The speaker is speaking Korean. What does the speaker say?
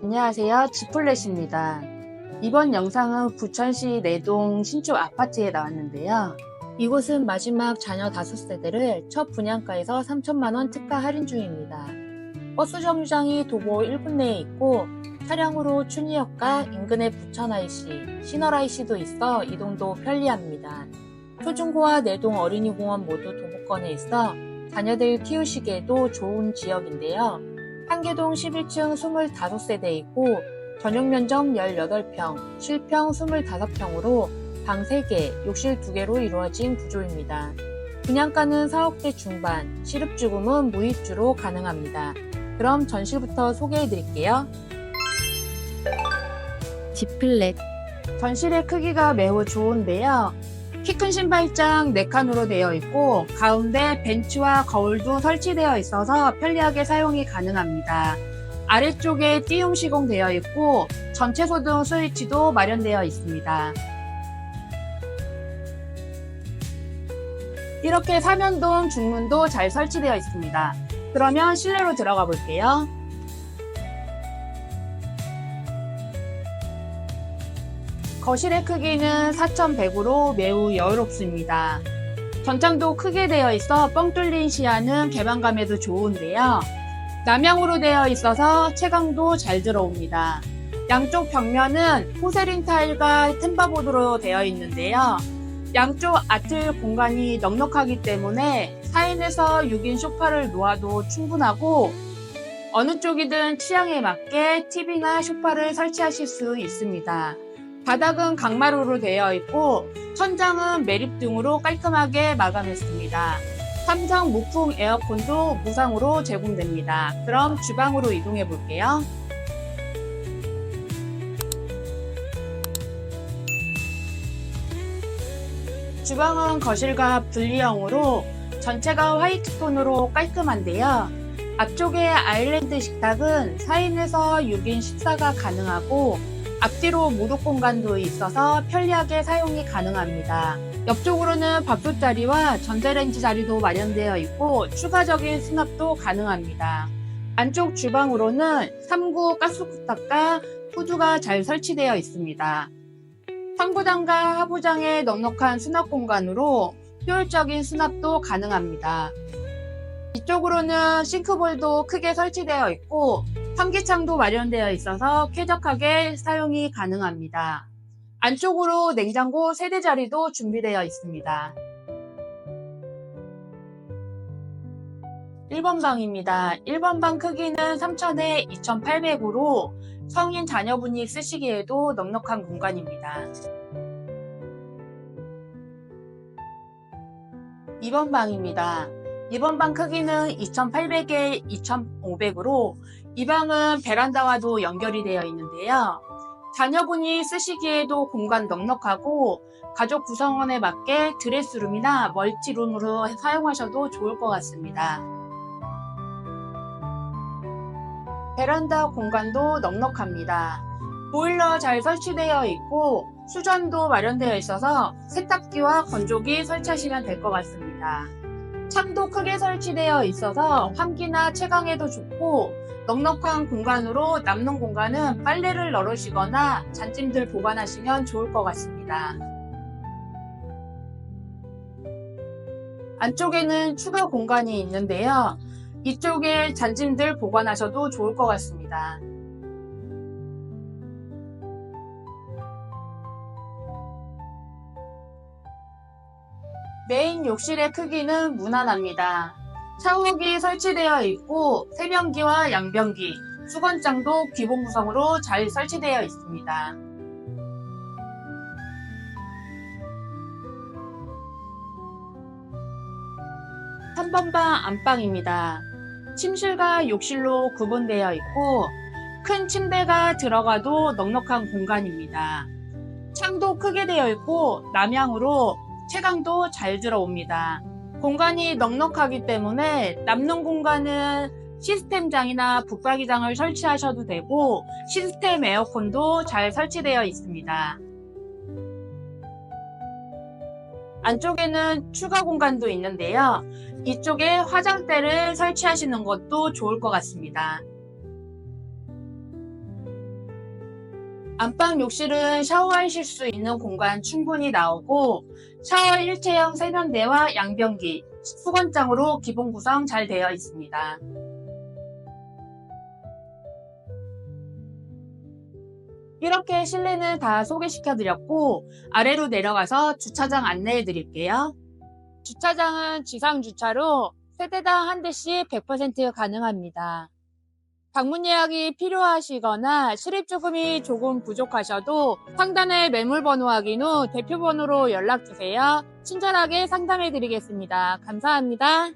안녕하세요. 지플렛입니다. 이번 영상은 부천시 내동 신축 아파트에 나왔는데요. 이곳은 마지막 자녀 5세대를 첫 분양가에서 3천만원 특가 할인 중입니다. 버스 정류장이 도보 1분 내에 있고 차량으로 춘희역과 인근의 부천 IC, 신월 IC도 있어 이동도 편리합니다. 초중고와 내동 어린이공원 모두 도보권에 있어 자녀들 키우시기에도 좋은 지역인데요. 한계동 11층 25세대 있고 전용 면적 18평, 실평 25평으로 방 3개, 욕실 2개로 이루어진 구조입니다. 분양가는 4억대 중반, 실입주금은 무입주로 가능합니다. 그럼 전실부터 소개해 드릴게요. 지플렛 전실의 크기가 매우 좋은데요. 키 큰 신발장 4칸으로 되어 있고 가운데 벤치와 거울도 설치되어 있어서 편리하게 사용이 가능합니다. 아래쪽에 띠용 시공되어 있고 전체 소등 스위치도 마련되어 있습니다. 이렇게 사면동 중문도 잘 설치되어 있습니다. 그러면 실내로 들어가 볼게요. 거실의 크기는 4100으로 매우 여유롭습니다. 전창도 크게 되어 있어 뻥 뚫린 시야는 개방감에도 좋은데요. 남향으로 되어 있어서 채광도 잘 들어옵니다. 양쪽 벽면은 포세린 타일과 템바보드로 되어 있는데요. 양쪽 아틀 공간이 넉넉하기 때문에 4인에서 6인 소파를 놓아도 충분하고 어느 쪽이든 취향에 맞게 TV나 소파를 설치하실 수 있습니다. 바닥은 강마루로 되어 있고 천장은 매립 등으로 깔끔하게 마감했습니다. 삼성 무풍 에어컨도 무상으로 제공됩니다. 그럼 주방으로 이동해 볼게요. 주방은 거실과 분리형으로 전체가 화이트 톤으로 깔끔한데요. 앞쪽에 아일랜드 식탁은 4인에서 6인 식사가 가능하고 앞뒤로 무릎 공간도 있어서 편리하게 사용이 가능합니다. 옆쪽으로는 밥솥 자리와 전자레인지 자리도 마련되어 있고 추가적인 수납도 가능합니다. 안쪽 주방으로는 3구 가스쿠탁과 후드가 잘 설치되어 있습니다. 상부장과 하부장의 넉넉한 수납 공간으로 효율적인 수납도 가능합니다. 이쪽으로는 싱크볼도 크게 설치되어 있고 환기창도 마련되어 있어서 쾌적하게 사용이 가능합니다. 안쪽으로 냉장고 세대 자리도 준비되어 있습니다. 1번 방입니다. 1번 방 크기는 3000에 2800으로 성인 자녀분이 쓰시기에도 넉넉한 공간입니다. 2번 방입니다. 2번 방 크기는 2800에 2500으로 이 방은 베란다와도 연결이 되어 있는데요. 자녀분이 쓰시기에도 공간 넉넉하고 가족 구성원에 맞게 드레스룸이나 멀티룸으로 사용하셔도 좋을 것 같습니다. 베란다 공간도 넉넉합니다. 보일러 잘 설치되어 있고 수전도 마련되어 있어서 세탁기와 건조기 설치하시면 될 것 같습니다. 창도 크게 설치되어 있어서 환기나 채광에도 좋고 넉넉한 공간으로 남는 공간은 빨래를 널으시거나 잔짐들 보관하시면 좋을 것 같습니다. 안쪽에는 추가 공간이 있는데요. 이쪽에 잔짐들 보관하셔도 좋을 것 같습니다. 메인 욕실의 크기는 무난합니다. 샤워기 설치되어 있고 세면기와 양변기, 수건장도 기본 구성으로 잘 설치되어 있습니다. 한 번방 안방입니다. 침실과 욕실로 구분되어 있고 큰 침대가 들어가도 넉넉한 공간입니다. 창도 크게 되어 있고 남향으로 채광도 잘 들어옵니다. 공간이 넉넉하기 때문에 남는 공간은 시스템장이나 붙박이장을 설치하셔도 되고 시스템 에어컨도 잘 설치되어 있습니다. 안쪽에는 추가 공간도 있는데요. 이쪽에 화장대를 설치하시는 것도 좋을 것 같습니다. 안방 욕실은 샤워하실 수 있는 공간 충분히 나오고 샤워 일체형 세면대와 양변기, 수건장으로 기본 구성 잘 되어 있습니다. 이렇게 실내는 다 소개시켜 드렸고 아래로 내려가서 주차장 안내해 드릴게요. 주차장은 지상 주차로 세대당 한 대씩 100% 가능합니다. 방문 예약이 필요하시거나 실입주금이 조금 부족하셔도 상단의 매물 번호 확인 후 대표 번호로 연락 주세요. 친절하게 상담해 드리겠습니다. 감사합니다.